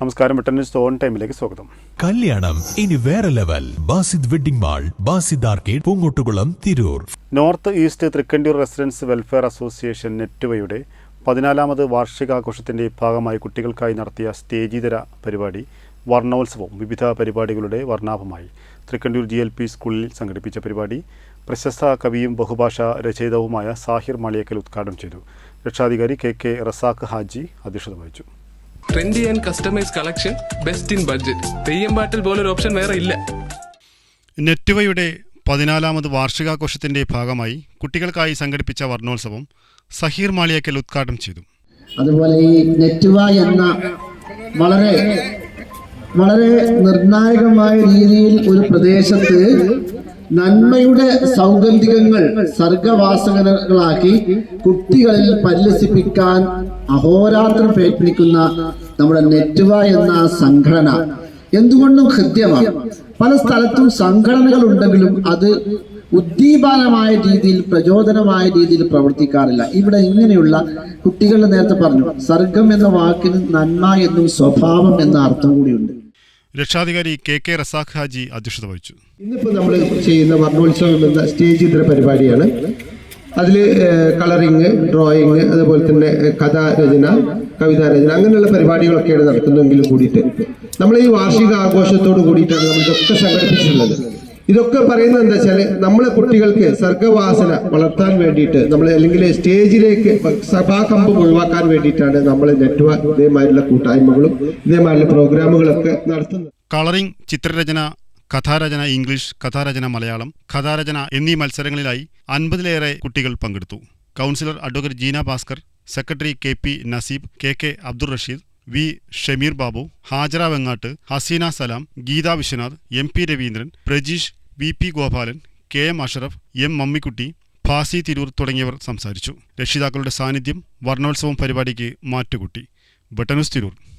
നമസ്കാരം വെട്ടന്യൂസ് ഓൺ ടൈമിലേക്ക് സ്വാഗതം. കല്യാണം ഇനി വേറെ level. Basid wedding mall Basid arcade Poongottukulam Tirur. North east Thrikkandiyoor residents welfare association നെറ്റ്വയുടെ പതിനാലാമത് വാർഷികാഘോഷത്തിന്റെ ഭാഗമായി കുട്ടികൾക്കായി നടത്തിയ സ്റ്റേജിതര പരിപാടി വർണോത്സവം വിവിധ പരിപാടികളുടെ വർണാഭമായി. തൃക്കണ്ടിയൂർ ജി എൽ പി സ്കൂളിൽ സംഘടിപ്പിച്ച പരിപാടി പ്രശസ്ത കവിയും ബഹുഭാഷാ രചയിതാവുമായ സാഹിർ മാളിയക്കൽ ഉദ്ഘാടനം ചെയ്തു. രക്ഷാധികാരി കെ കെ റസാഖ് ഹാജി അധ്യക്ഷത വഹിച്ചു. Trendy and customise collection best in budget Theyyam പാട്ടിൽ പോലൊരു ഓപ്ഷൻ വേറെ ഇല്ല. നെറ്റുവയുടെ പതിനാലാമത് വാർഷികാഘോഷത്തിന്റെ ഭാഗമായി കുട്ടികൾക്കായി സംഘടിപ്പിച്ച വർണോത്സവം സഹീർ മാളിയക്കൽ ഉദ്ഘാടനം ചെയ്തു. അതുപോലെ ഈ നെറ്റുവ എന്ന വളരെ വളരെ നിർണായകമായ രീതിയിൽ ഒരു പ്രദേശത്ത് നന്മയുടെ സൗഗന്ധികങ്ങൾ സർഗവാസകങ്ങളാക്കി കുട്ടികളിൽ പരിലസിപ്പിക്കാൻ അഹോരാത്രം പ്രയത്നിക്കുന്ന നമ്മുടെ നെറ്റുവ എന്ന സംഘടന. എന്തുകൊണ്ടും ഹൃദ്യമാണ് പല സ്ഥലത്തും സംഘടനകൾ ഉണ്ടെങ്കിലും അത് ഉദ്ദീപനമായ രീതിയിൽ പ്രചോദനമായ രീതിയിൽ പ്രവർത്തിക്കാറില്ല. ഇവിടെ ഇങ്ങനെയുള്ള കുട്ടികളുടെ നേരത്തെ പറഞ്ഞു സർഗം എന്ന വാക്കിന് നന്മ എന്നും സ്വഭാവം എന്ന അർത്ഥം കൂടിയുണ്ട്. രക്ഷാധികാരി കെ കെ റസാഖ് ഹാജി അധ്യക്ഷത വഹിച്ചു. ഇന്നിപ്പോൾ നമ്മൾ ചെയ്യുന്ന വർണോത്സവം എന്ന സ്റ്റേജ് ഇതര പരിപാടിയാണ്. അതിൽ കളറിങ് ഡ്രോയിങ് അതുപോലെ തന്നെ കഥാരചന കവിതാരചന അങ്ങനെയുള്ള പരിപാടികളൊക്കെയാണ് നടത്തുന്നതെങ്കിലും കൂടിയിട്ട് നമ്മൾ ഈ വാർഷിക ആഘോഷത്തോട് കൂടിയിട്ടാണ് നമ്മൾ ഇതൊക്കെ സംഘടിപ്പിച്ചിട്ടുള്ളത്. ഇതൊക്കെ പറയുന്നത് എന്താ വെച്ചാൽ നമ്മളെ കുട്ടികൾക്ക് സർഗവാസന വളർത്താൻ വേണ്ടിയിട്ട് നമ്മൾ അല്ലെങ്കിൽ സ്റ്റേജിലേക്ക് സഭാകമ്പം ഒഴിവാക്കാൻ വേണ്ടിയിട്ടാണ് നമ്മൾ നെറ്റ്വർക്ക് ഇതേമാതിരിയുള്ള കൂട്ടായ്മകളും ഇതേമാതിരിയുള്ള പ്രോഗ്രാമുകളൊക്കെ നടത്തുന്നത്. കളറിംഗ് ചിത്രരചന കഥാരചന ഇംഗ്ലീഷ് കഥാരചന മലയാളം കഥാരചന എന്നീ മത്സരങ്ങളിലായി അൻപതിലേറെ കുട്ടികൾ പങ്കെടുത്തു. Councillor advocate Jeena Bhaskar secretary K P Naseeb K K Abdul Rasheed V. Shameer Babu Hajara Vengatt Haseena Salam Geetha Viswanath M. P. Raveendran Prajeesh V. P. Gopalan K. M. Ashraf M. Mammikutty Fasi Tirur തുടങ്ങിയവർ സംസാരിച്ചു. രക്ഷിതാക്കളുടെ സാന്നിധ്യം വർണോത്സവം പരിപാടിക്ക് മാറ്റുകൂട്ടി. ബട്ടനൂസ് തിരൂർ.